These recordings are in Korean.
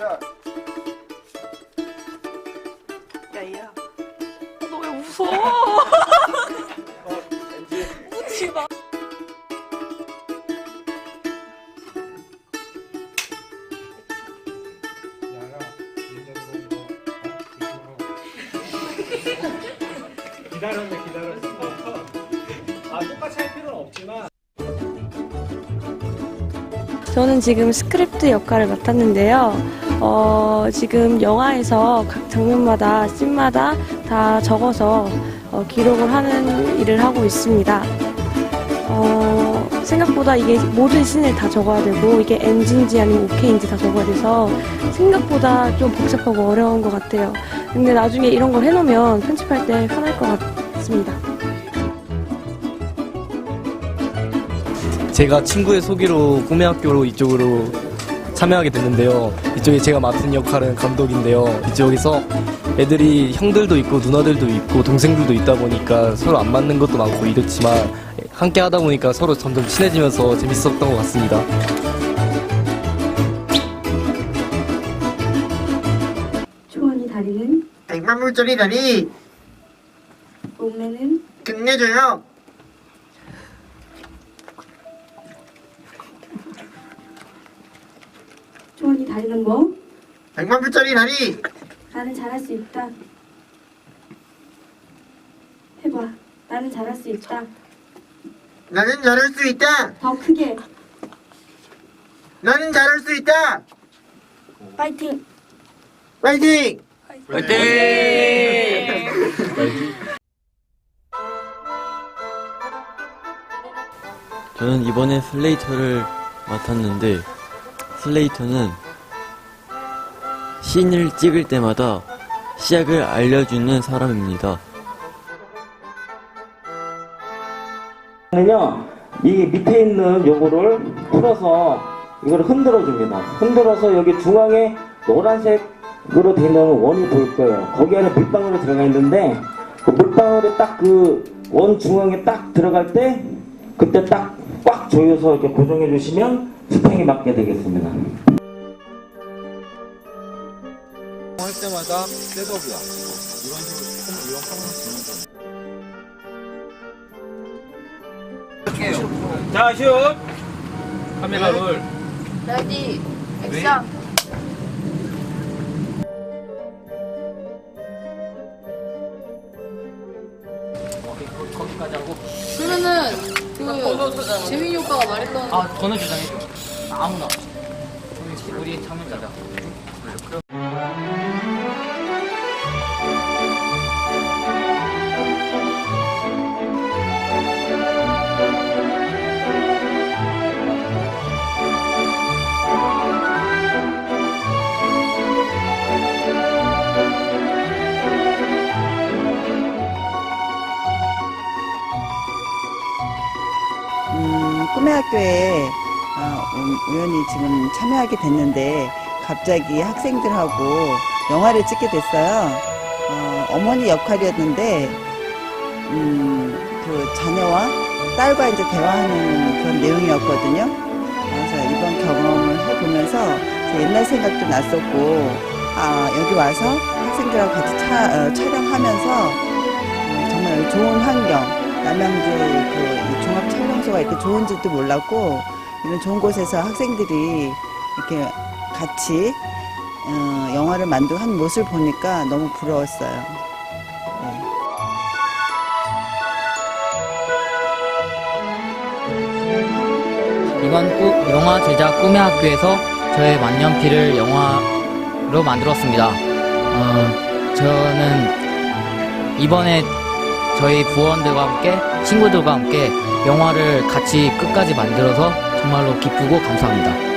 야야 웃어 웃지 마 기다렸네 기다렸어 아 똑같이 할 필요는 없지만 저는 지금 스크립트 역할을 맡았는데요. 어, 지금 영화에서 각 장면마다 씬마다 다 적어서 어, 기록을 하는 일을 하고 있습니다. 어, 생각보다 이게 모든 씬을 다 적어야 되고 이게 NG인지 아니면 OK인지 다 적어야 돼서 생각보다 좀 복잡하고 어려운 것 같아요. 근데 나중에 이런 걸 해놓으면 편집할 때 편할 것 같습니다. 제가 친구의 소개로 꿈의 학교로 이쪽으로 참여하게 됐는데요. 이쪽에 제가 맡은 역할은 감독인데요. 이쪽에서 애들이 형들도 있고 누나들도 있고 동생들도 있다 보니까 서로 안 맞는 것도 많고 이렇지만 함께 하다 보니까 서로 점점 친해지면서 재밌었던 것 같습니다. 초원이 다리는 백만불짜리 다리 몸매는 끝내줘요. 초원이 다리는 뭐? 백만불짜리 다리 나는 잘할 수 있다. 해봐. 나는 잘할 수 있다. 나는 잘할 수 있다. 더 크게. 나는 잘할 수 있다. 파이팅! 파이팅! 저는 이번에 슬레이터를 맡았는데 슬레이터는 씬을 찍을 때마다 시작을 알려주는 사람입니다. 는요, 이 밑에 있는 요거를 풀어서 이걸 흔들어 줍니다. 흔들어서 여기 중앙에 노란색으로 되어 있는 원이 보일 거예요. 거기 안에 물방울이 들어가 있는데 그 물방울이 딱 그 원 중앙에 딱 들어갈 때 그때 딱 꽉 조여서 이렇게 고정해 주시면 스팽이 맞게 되겠습니다. 할 때마다 백업이야. 이런 식으로 이런 상황을 주면 자, 슛! 카메라 롤. 레디, 액션. 그러면은 그 재민이 오빠가 말했던 아, 번호 주장해줘. 아무나. 우리, 우리 장면 지금 참여하게 됐는데 갑자기 학생들하고 영화를 찍게 됐어요. 어, 머니 역할이었는데 음, 그 자녀와 딸과 이제 대화하는 그런 내용이었거든요. 그래서 이번 경험을 해보면서 제 옛날 생각도 났었고 아, 여기 와서 학생들하고 같이 차- 어, 촬영하면서 어, 정말 좋은 환경 남양주 그이 종합 촬영소가 이렇게 좋은지도 몰랐고 이런 좋은 곳에서 학생들이 이렇게 같이 어, 영화를 만들고 한 모습을 보니까 너무 부러웠어요. 네. 이번 꾸- 영화 제작 꿈의 학교에서 저의 만년필을 영화로 만들었습니다. 어, 저는 이번에 저희 부원들과 함께 친구들과 함께 영화를 같이 끝까지 만들어서 정말로 기쁘고 감사합니다.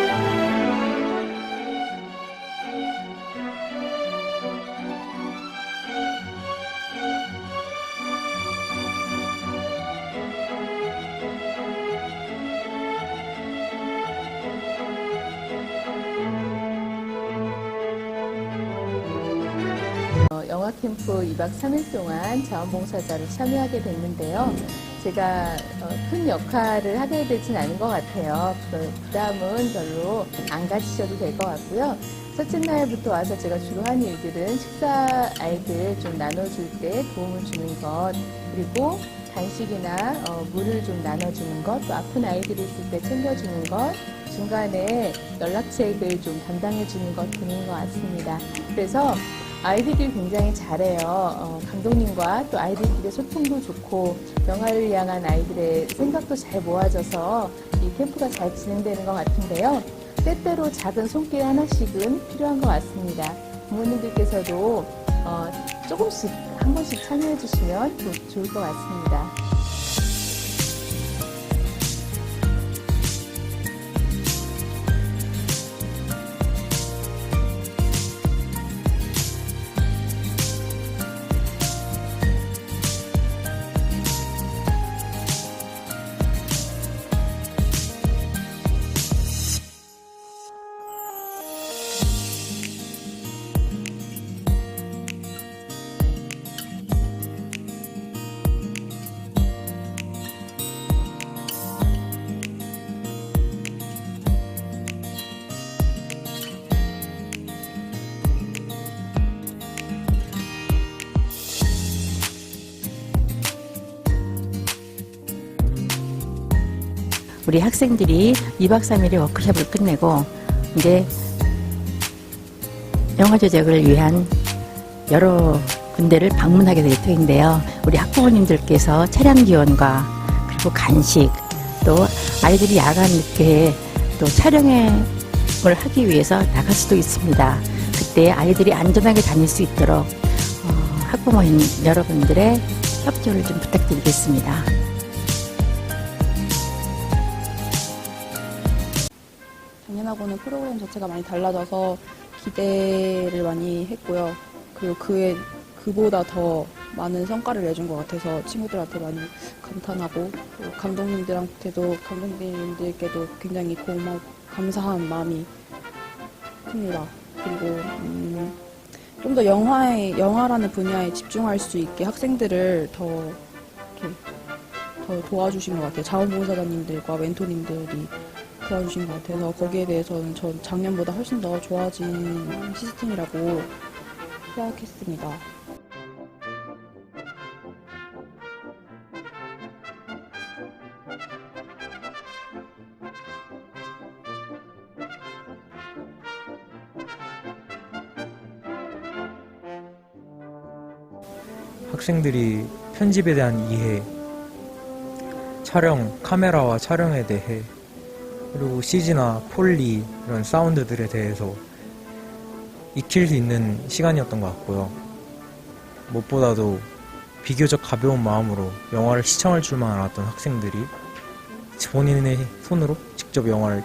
어, 영화 캠프 2박 3일 동안 자원봉사자로 참여하게 됐는데요. 제가 어, 큰 역할을 하게 되진 않은 것 같아요. 그 부담은 별로 안 가지셔도 될 것 같고요. 첫째 날부터 와서 제가 주로 한 일들은 식사 아이들 좀 나눠줄 때 도움을 주는 것, 그리고 간식이나 어, 물을 좀 나눠주는 것, 또 아픈 아이들이 있을 때 챙겨주는 것, 중간에 연락책을 좀 담당해주는 것 등인 것 같습니다. 그래서 아이들이 굉장히 잘해요. 어, 감독님과 또 아이들끼리 소통도 좋고 영화를 향한 아이들의 생각도 잘 모아져서 이 캠프가 잘 진행되는 것 같은데요. 때때로 작은 손길 하나씩은 필요한 것 같습니다. 부모님들께서도 어, 조금씩 한 번씩 참여해 주시면 좋- 좋을 것 같습니다. 우리 학생들이 2박 3일의 워크숍을 끝내고 이제 영화 제작을 위한 여러 군데를 방문하게 될 터인데요. 우리 학부모님들께서 차량 지원과 그리고 간식 또 아이들이 야간 늦게 또 촬영을 하기 위해서 나갈 수도 있습니다. 그때 아이들이 안전하게 다닐 수 있도록 어, 학부모님 여러분들의 협조를 좀 부탁드리겠습니다. 작년하고는 프로그램 자체가 많이 달라져서 기대를 많이 했고요. 그리고 그에 그보다 더 많은 성과를 내준 것 같아서 친구들한테 많이 감탄하고 또 감독님들한테도 감독님들께도 굉장히 고마 감사한 마음이 큽니다. 그리고 음, 좀 더 영화에 영화라는 분야에 집중할 수 있게 학생들을 더 이렇게 더 도와주신 것 같아요. 자원봉사자님들과 멘토님들이 도와주신 것 같아서 거기에 대해서는 전 작년보다 훨씬 더 좋아진 시스템이라고 생각했습니다. 학생들이 편집에 대한 이해, 촬영, 카메라와 촬영에 대해, 그리고 CG나 폴리 이런 사운드들에 대해서 익힐 수 있는 시간이었던 것 같고요. 무엇보다도 비교적 가벼운 마음으로 영화를 시청할 줄만 알았던 학생들이 본인의 손으로 직접 영화를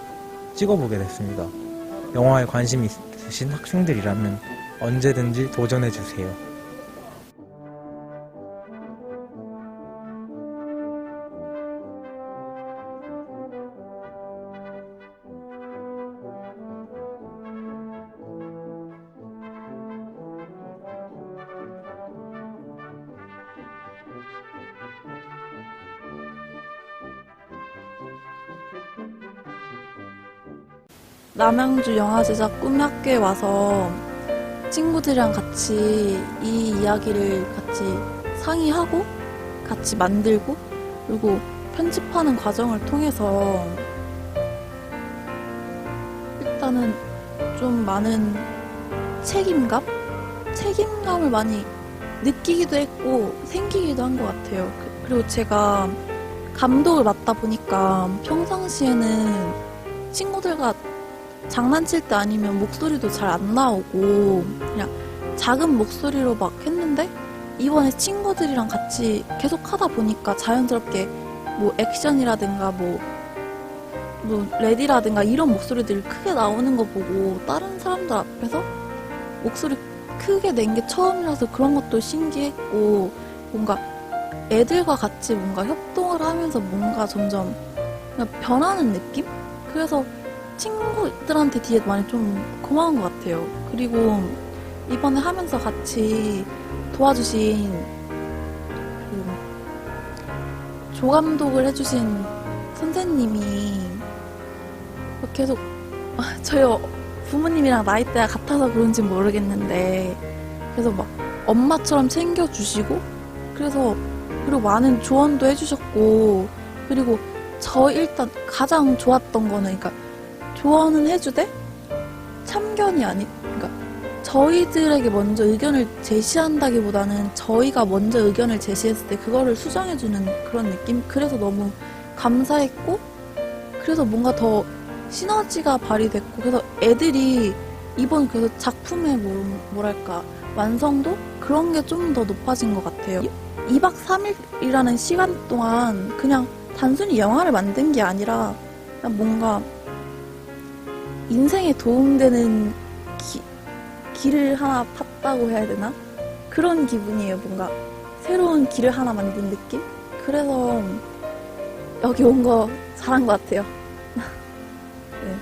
찍어보게 됐습니다. 영화에 관심 있으신 학생들이라면 언제든지 도전해주세요. 남양주 영화제작 꿈학교에 와서 친구들이랑 같이 이 이야기를 같이 상의하고 같이 만들고 그리고 편집하는 과정을 통해서 일단은 좀 많은 책임감? 책임감을 많이 느끼기도 했고 생기기도 한 것 같아요. 그- 그리고 제가 감독을 맡다 보니까 평상시에는 친구들과 장난칠 때 아니면 목소리도 잘 안 나오고 그냥 작은 목소리로 막 했는데 이번에 친구들이랑 같이 계속 하다 보니까 자연스럽게 뭐 액션이라든가 뭐, 뭐 레디라든가 이런 목소리들이 크게 나오는 거 보고 다른 사람들 앞에서 목소리 크게 낸 게 처음이라서 그런 것도 신기했고 뭔가 애들과 같이 뭔가 협동을 하면서 뭔가 점점 그냥 변하는 느낌? 그래서 친구들한테 뒤에 많이 좀 고마운 것 같아요. 그리고 이번에 하면서 같이 도와주신 그 조감독을 해주신 선생님이 계속 저희 부모님이랑 나이대가 같아서 그런지 모르겠는데 그래서 막 엄마처럼 챙겨주시고 그래서 그리고 많은 조언도 해주셨고 그리고 저 일단 가장 좋았던 거는 그러니까 조언은 해주되? 참견이 아니 그러니까 저희들에게 먼저 의견을 제시한다기보다는 저희가 먼저 의견을 제시했을 때 그거를 수정해주는 그런 느낌? 그래서 너무 감사했고 그래서 뭔가 더 시너지가 발휘됐고 그래서 애들이 이번 그래서 작품의 뭐, 뭐랄까 완성도? 그런 게 좀 더 높아진 것 같아요. 2박 3일이라는 시간 동안 그냥 단순히 영화를 만든 게 아니라 뭔가 인생에 도움되는 기- 길을 하나 팠다고 해야 되나? 그런 기분이에요. 뭔가 새로운 길을 하나 만든 느낌? 그래서 여기 온 거 잘한 것 같아요. 네.